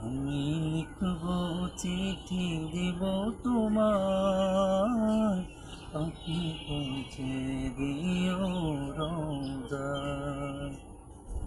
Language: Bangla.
আমি লিখব চিঠি দিব তোমার আপনি পৌঁছে দিও